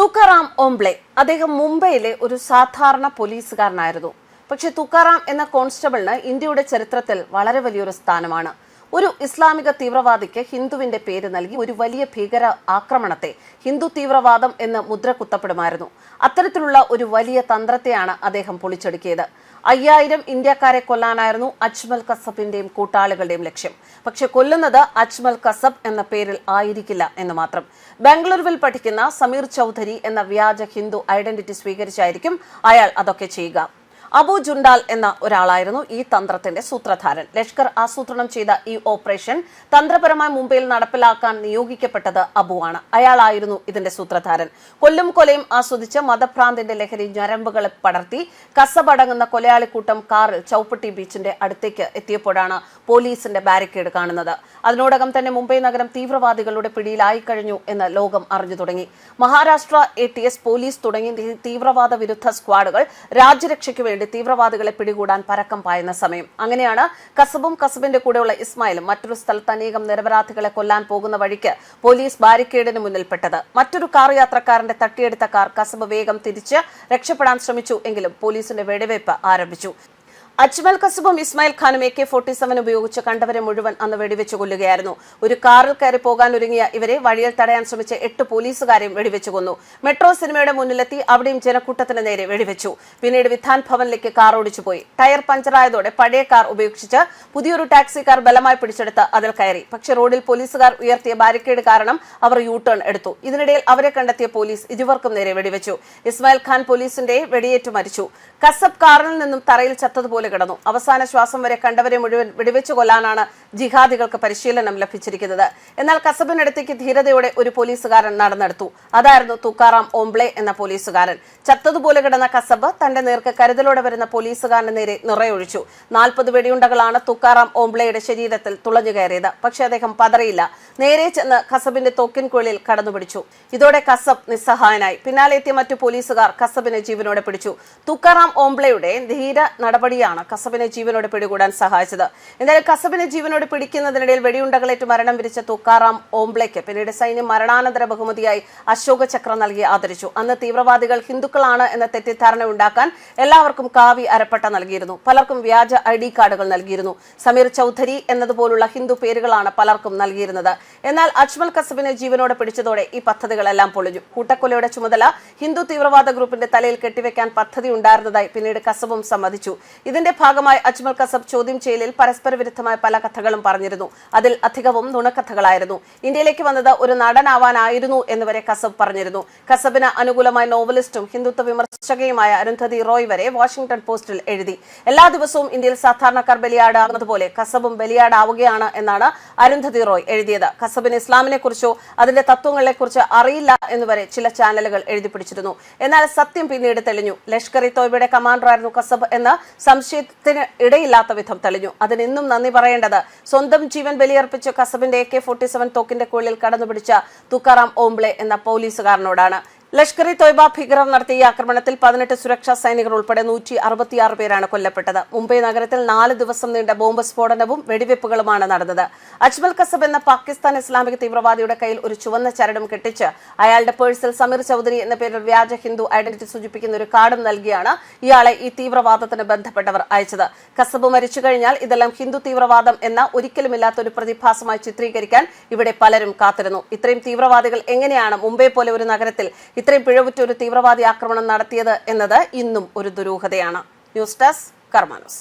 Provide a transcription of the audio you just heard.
തുക്കാറാം ഓംബ്ലെ അദ്ദേഹം മുംബൈയിലെ ഒരു സാധാരണ പോലീസുകാരനായിരുന്നു. പക്ഷെ തുക്കാറാം എന്ന കോൺസ്റ്റബിളിന് ഇന്ത്യയുടെ ചരിത്രത്തിൽ വളരെ വലിയൊരു സ്ഥാനമാണ്. ഒരു ഇസ്ലാമിക തീവ്രവാദിക്ക് ഹിന്ദുവിന്റെ പേര് നൽകി ഒരു വലിയ ഭീകര ആക്രമണത്തെ ഹിന്ദു തീവ്രവാദം എന്ന് മുദ്ര കുത്തപ്പെടുമായിരുന്നു അത്തരത്തിലുള്ള ഒരു വലിയ തന്ത്രത്തെയാണ് അദ്ദേഹം പൊളിച്ചെടുക്കിയത്. അയ്യായിരം ഇന്ത്യക്കാരെ കൊല്ലാനായിരുന്നു അജ്മൽ കസബിന്റെയും കൂട്ടാളികളുടെയും ലക്ഷ്യം. പക്ഷെ കൊല്ലുന്നത് അജ്മൽ കസബ് എന്ന പേരിൽ ആയിരിക്കില്ല എന്ന് മാത്രം. ബംഗളൂരുവിൽ പഠിക്കുന്ന സമീർ ചൗധരി എന്ന വ്യാജ ഹിന്ദു ഐഡന്റിറ്റി സ്വീകരിച്ചായിരിക്കും അയാൾ അതൊക്കെ ചെയ്യുക. അബു ജുണ്ടാൽ എന്ന ഒരാളായിരുന്നു ഈ തന്ത്രത്തിന്റെ സൂത്രധാരൻ. ലഷ്കർ ആസൂത്രണം ചെയ്ത ഈ ഓപ്പറേഷൻ തന്ത്രപരമായി മുംബൈയിൽ നടപ്പിലാക്കാൻ നിയോഗിക്കപ്പെട്ടത് അബുവാണ്. അയാളായിരുന്നു ഇതിന്റെ സൂത്രധാരൻ. കൊല്ലും കൊലയും ആസ്വദിച്ച് മതഭ്രാന്തിന്റെ ലഹരി ഞരമ്പുകളെ പടർത്തി കസബടങ്ങുന്ന കൊലയാളിക്കൂട്ടം കാറിൽ ചൌപ്പട്ടി ബീച്ചിന്റെ അടുത്തേക്ക് എത്തിയപ്പോഴാണ് പോലീസിന്റെ ബാരിക്കേഡ് കാണുന്നത്. അതിനോടകം തന്നെ മുംബൈ നഗരം തീവ്രവാദികളുടെ പിടിയിലായി കഴിഞ്ഞു എന്ന് ലോകം അറിഞ്ഞു തുടങ്ങി. മഹാരാഷ്ട്ര എ പോലീസ് തുടങ്ങി തീവ്രവാദ വിരുദ്ധ സ്ക്വാഡുകൾ രാജ്യരക്ഷയ്ക്ക് വേണ്ടി പിടികൂടാൻ പിടികൂടാൻ പരക്കം പായുന്ന സമയം. അങ്ങനെയാണ് കസബും കസബിന്റെ കൂടെയുള്ള ഇസ്മായിലും മറ്റൊരു സ്ഥലത്ത് അനേകം നിരപരാധികളെ കൊല്ലാൻ പോകുന്ന വഴിക്ക് പോലീസ് ബാരിക്കേഡിന് മുന്നിൽപ്പെട്ടത്. മറ്റൊരു കാർ യാത്രക്കാരന്റെ തട്ടിയെടുത്ത കാർ കസബ് വേഗം തിരിച്ച് രക്ഷപ്പെടാൻ ശ്രമിച്ചു. എങ്കിലും പോലീസിന്റെ വെടിവയ്പ് ആരംഭിച്ചു. അജ്മൽ കസുബും ഇസ്മായിൽ ഖാനും എ കെ ഫോർട്ടി സെവൻ ഉപയോഗിച്ച് കണ്ടവരെ മുഴുവൻ അന്ന് വെടിവെച്ച് കൊല്ലുകയായിരുന്നു. ഒരു കാറിൽ കയറി പോകാൻ ഒരുങ്ങിയ ഇവരെ വഴിയിൽ തടയാൻ ശ്രമിച്ച എട്ട് പോലീസുകാരെയും വെടിവെച്ചു കൊന്നു. മെട്രോ സിനിമയുടെ മുന്നിലെത്തി അവിടെയും ജനക്കൂട്ടത്തിന് നേരെ വെടിവെച്ചു. പിന്നീട് വിധാൻ ഭവനിലേക്ക് കാർ ഓടിച്ചു പോയി. ടയർ പഞ്ചറായതോടെ പഴയ കാർ ഉപേക്ഷിച്ച് പുതിയൊരു ടാക്സി കാർ ബലമായി പിടിച്ചെടുത്ത് അതിൽ കയറി. പക്ഷേ റോഡിൽ പോലീസുകാർ ഉയർത്തിയ ബാരിക്കേഡ് കാരണം അവർ യൂ ടേൺ എടുത്തു. ഇതിനിടയിൽ അവരെ കണ്ടെത്തിയ പോലീസ് ഇരുവർക്കും നേരെ വെടിവെച്ചു. ഇസ്മായിൽ ഖാൻ പോലീസിന്റെ വെടിയേറ്റ് മരിച്ചു. കസബ് കാറിൽ നിന്നും തറയിൽ ചത്തതുപോലെ കിടന്നു. അവസാന ശ്വാസം വരെ കണ്ടവരെ മുഴുവൻ വെടിവെച്ചു കൊല്ലാനാണ് ജിഹാദികൾക്ക് പരിശീലനം ലഭിച്ചിരിക്കുന്നത്. എന്നാൽ കസബിനടുത്തേക്ക് ധീരതയോടെ ഒരു പോലീസുകാരൻ നടന്നെടുത്തു. അതായിരുന്നു തുക്കാറാം ഓംബ്ലെ എന്ന പോലീസുകാരൻ. ചത്തതുപോലെ കിടന്ന കസബ് തന്റെ നേർക്ക് കരുതലോടെ വരുന്ന പോലീസുകാരന് നേരെ നിറയൊഴിച്ചു. നാൽപ്പത് വെടിയുണ്ടകളാണ് തുക്കാറാം ഓംബ്ലെയുടെ ശരീരത്തിൽ തുളഞ്ഞു കയറിയത്. പക്ഷേ അദ്ദേഹം പതറിയില്ല. നേരെ ചെന്ന് കസബിന്റെ തോക്കിൻകുഴലിൽ കടന്നുപിടിച്ചു. ഇതോടെ കസബ് നിസ്സഹായനായി. പിന്നാലെ എത്തിയ മറ്റു പോലീസുകാർ കസബിനെ ജീവനോടെ പിടിച്ചു. തുക്കാറാം ഓംബ്ലെയുടെ ധീര നടപടിയാണ് കസബിനെ ജീവനോടെ പിടികൂടാൻ സഹായിച്ചത്. എന്തായാലും കസബിനെ ജീവനോടെ പിടിക്കുന്നതിനിടയിൽ വെടിയുണ്ടകളേറ്റ് മരണം വിരിച്ച തുക്കാറാം ഓംബ്ലയ്ക്ക് പിന്നീട് സൈന്യം മരണാനന്തര ബഹുമതിയായി അശോക ചക്ര നൽകി ആദരിച്ചു. അന്ന് തീവ്രവാദികൾ ഹിന്ദുക്കളാണ് എന്ന തെറ്റിദ്ധാരണ ഉണ്ടാക്കാൻ എല്ലാവർക്കും കാവി അരപ്പട്ട നൽകിയിരുന്നു. പലർക്കും വ്യാജ ഐ ഡി കാർഡുകൾ നൽകിയിരുന്നു. സമീർ ചൌധരി എന്നതുപോലുള്ള ഹിന്ദു പേരുകളാണ് പലർക്കും നൽകിയിരുന്നത്. എന്നാൽ അജ്മൽ കസബിനെ ജീവനോടെ പിടിച്ചതോടെ ഈ പദ്ധതികളെല്ലാം പൊളിഞ്ഞു. കൂട്ടക്കൊലയുടെ ചുമതല ഹിന്ദു തീവ്രവാദ ഗ്രൂപ്പിന്റെ തലയിൽ കെട്ടിവെക്കാൻ പദ്ധതി ഉണ്ടായിരുന്നതായി പിന്നീട് കസബും സമ്മതിച്ചു. ഇതിന്റെ ഭാഗമായി അജ്മൽ കസബ് ചോദ്യം ചെയ്യലിൽ പരസ്പര വിരുദ്ധമായ പല കഥകളും പറഞ്ഞിരുന്നു. അതിൽ അധികവും നുണക്കഥകളായിരുന്നു. ഇന്ത്യയിലേക്ക് വന്നത് ഒരു നടനാവാനായിരുന്നു എന്ന് വരെ കസബ് പറഞ്ഞിരുന്നു. കസബിന് അനുകൂലമായ നോവലിസ്റ്റും ഹിന്ദുത്വ വിമർശകയുമായ അരുന്ധതി റോയ് വരെ വാഷിംഗ്ടൺ പോസ്റ്റിൽ എഴുതി. എല്ലാ ദിവസവും ഇന്ത്യയിൽ സാധാരണക്കാർ ബലിയാടാകുന്നതുപോലെ കസബും ബലിയാടാവുകയാണ് എന്നാണ് അരുന്ധതി റോയ് എഴുതിയത്. കസബിന് ഇസ്ലാമിനെ കുറിച്ചോ അതിന്റെ തത്വങ്ങളെ കുറിച്ച് അറിയില്ല എന്നുവരെ ചില ചാനലുകൾ എഴുതി പിടിച്ചിരുന്നു എന്നാൽ സത്യം പിന്നീട് തെളിഞ്ഞു. ലഷ്കർ ഇ തോയ്ബയുടെ കമാൻഡറായിരുന്നു കസബ് എന്ന് സംശയത്തിന് ഇടയില്ലാത്ത വിധം തെളിഞ്ഞു. അതിനെന്നും നന്ദി പറയേണ്ടത്. സ്വന്തം ജീവൻ ബലിയർപ്പിച്ച് കസബിന്റെ എ കെ ഫോർട്ടി സെവൻ തോക്കിന്റെ കുഴലിൽ കടന്നുപിടിച്ച തുക്കാറാം ഓംബ്ലെ എന്ന പോലീസുകാരനോടാണ്. ലഷ്കർ ഇ തോയ്ബ ഭീകരർ നടത്തിയ ആക്രമണത്തിൽ പതിനെട്ട് സുരക്ഷാ സൈനികർ ഉൾപ്പെടെ നൂറ്റി അറുപത്തിയാറ് പേരാണ് കൊല്ലപ്പെട്ടത്. മുംബൈ നഗരത്തിൽ നാല് ദിവസം നീണ്ട ബോംബ് സ്ഫോടനവും വെടിവെപ്പുകളുമാണ് നടന്നത്. അജ്മൽ കസബ് എന്ന പാകിസ്ഥാൻ ഇസ്ലാമിക തീവ്രവാദിയുടെ കയ്യിൽ ഒരു ചുവന്ന ചരടും കെട്ടിച്ച് അയാളുടെ പേഴ്സിൽ സമീർ ചൌധരി എന്ന പേരിൽ വ്യാജ ഹിന്ദു ഐഡന്റിറ്റി സൂചിപ്പിക്കുന്ന ഒരു കാർഡും നൽകിയാണ് ഇയാളെ ഈ തീവ്രവാദത്തിന് ബന്ധപ്പെട്ടവർ അയച്ചത്. കസബ് മരിച്ചു കഴിഞ്ഞാൽ ഇതെല്ലാം ഹിന്ദു തീവ്രവാദം എന്ന ഒരിക്കലുമില്ലാത്ത ഒരു പ്രതിഭാസമായി ചിത്രീകരിക്കാൻ ഇവിടെ പലരും കാത്തിരുന്നു. ഇത്രയും തീവ്രവാദികൾ എങ്ങനെയാണ് മുംബൈ പോലെ ഒരു നഗരത്തിൽ ഇത്രയും പിഴവുറ്റ ഒരു തീവ്രവാദി ആക്രമണം നടത്തിയത് എന്നത് ഇന്നും ഒരു ദുരൂഹതയാണ്. News desk കർമാനോസ്